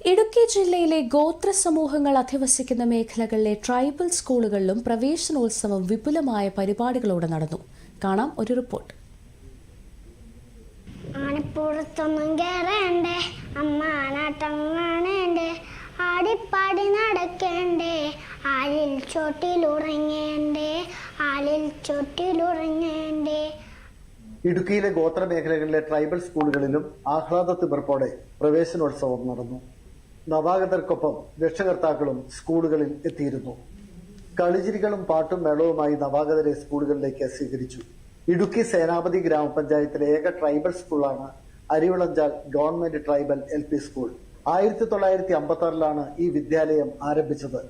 ഇടുക്കി ജില്ലയിലെ ഗോത്ര സമൂഹങ്ങൾ അധിവസിക്കുന്ന മേഖലകളിലെ ട്രൈബൽ സ്കൂളുകളിലും പ്രവേശനോത്സവം വിപുലമായ പരിപാടികളോടെ നടന്നു. കാണാം ഒരു റിപ്പോർട്ട്. ആനപ്പുറത്തൊന്നും കയറേണ്ടേ അമ്മ ആനാട്ടം കാണേണ്ടേ ആടിപ്പാടി നടക്കേണ്ടേ ആലിൽ ചോട്ടിലുറങ്ങേണ്ടേ ആലിൽ ചോട്ടിലുറങ്ങേണ്ടേ. ഇടുക്കിയിലെ ഗോത്ര മേഖലകളിലെ ട്രൈബൽ സ്കൂളുകളിലും ആഹ്ലാദ തിമർപ്പോടെ പ്രവേശനോത്സവം നടന്നു. നവാഗതർക്കൊപ്പം രക്ഷകർത്താക്കളും സ്കൂളുകളിൽ എത്തിയിരുന്നു. കളിചിരികളും പാട്ടും മേളവുമായി നവാഗതരെ സ്കൂളുകളിലേക്ക് സ്വീകരിച്ചു. ഇടുക്കി സേനാപതി ഗ്രാമപഞ്ചായത്തിലെ ഏക ട്രൈബൽ സ്കൂളാണ് Arivilanjal government tribal L P school. ആയിരത്തി തൊള്ളായിരത്തി അമ്പത്തി ആറിലാണ് ഈ വിദ്യാലയം ആരംഭിച്ചത്.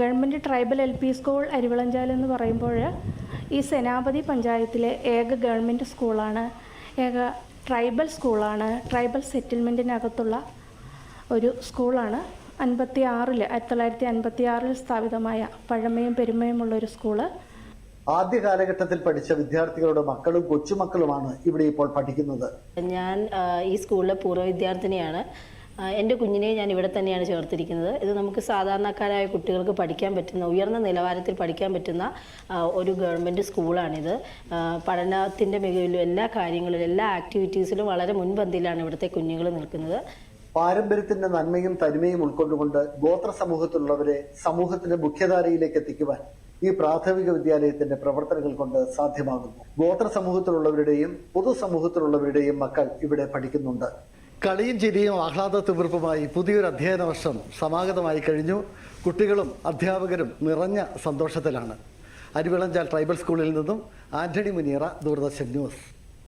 Government tribal L P school Arivilanjal എന്ന് പറയുമ്പോൾ ഈ സേനാപതി പഞ്ചായത്തിലെ ഏക ഗവൺമെന്റ് സ്കൂളാണ്. ഏക ട്രൈബൽ സ്കൂളാണ്. ട്രൈബൽ സെറ്റിൽമെന്റിനകത്തുള്ള ഒരു സ്കൂളാണ്. അൻപത്തി ആറിൽ ആയിരത്തി തൊള്ളായിരത്തി അൻപത്തി ആറിൽ സ്ഥാപിതമായ പഴമയും പെരുമയുമുള്ള ഒരു സ്കൂൾ. ആദ്യ കാലഘട്ടത്തിൽ പഠിച്ച വിദ്യാർത്ഥികളുടെ മക്കളും കൊച്ചുമക്കളുമാണ് ഇവിടെ ഇപ്പോൾ പഠിക്കുന്നത്. ഞാൻ ഈ സ്കൂളിലെ പൂർവ വിദ്യാർത്ഥിനിയാണ്. എന്റെ കുഞ്ഞിനെ ഞാൻ ഇവിടെ തന്നെയാണ് ചേർത്തിരിക്കുന്നത്. ഇത് നമുക്ക് സാധാരണക്കാരായ കുട്ടികൾക്ക് പഠിക്കാൻ പറ്റുന്ന ഉയർന്ന നിലവാരത്തിൽ പഠിക്കാൻ പറ്റുന്ന ഒരു ഗവൺമെന്റ് സ്കൂളാണിത്. പഠനത്തിന്റെ മികവിലും എല്ലാ കാര്യങ്ങളിലും എല്ലാ ആക്ടിവിറ്റീസിലും വളരെ മുൻപന്തിയിലാണ് ഇവിടുത്തെ കുഞ്ഞുങ്ങൾ നിൽക്കുന്നത്. പാരമ്പര്യത്തിന്റെ നന്മയും തനിമയും ഉൾക്കൊണ്ടുകൊണ്ട് ഗോത്ര സമൂഹത്തിലുള്ളവരെ സമൂഹത്തിന്റെ മുഖ്യധാരയിലേക്ക് എത്തിക്കുവാൻ ഈ പ്രാഥമിക വിദ്യാലയത്തിന്റെ പ്രവർത്തനങ്ങൾ കൊണ്ട് സാധ്യമാകുന്നു. ഗോത്ര സമൂഹത്തിലുള്ളവരുടെയും പൊതുസമൂഹത്തിലുള്ളവരുടെയും മക്കൾ ഇവിടെ പഠിക്കുന്നുണ്ട്. കളിയും ചിരിയും ആഹ്ലാദ തീർപ്പുമായി പുതിയൊരു അധ്യയന വർഷം സമാഗതമായി കഴിഞ്ഞു. കുട്ടികളും അധ്യാപകരും നിറഞ്ഞ സന്തോഷത്തിലാണ്. അരുവിളഞ്ചാൽ ട്രൈബൽ സ്കൂളിൽ നിന്നും ആന്റണി മുനിയറ ദൂരദർശൻ ന്യൂസ്.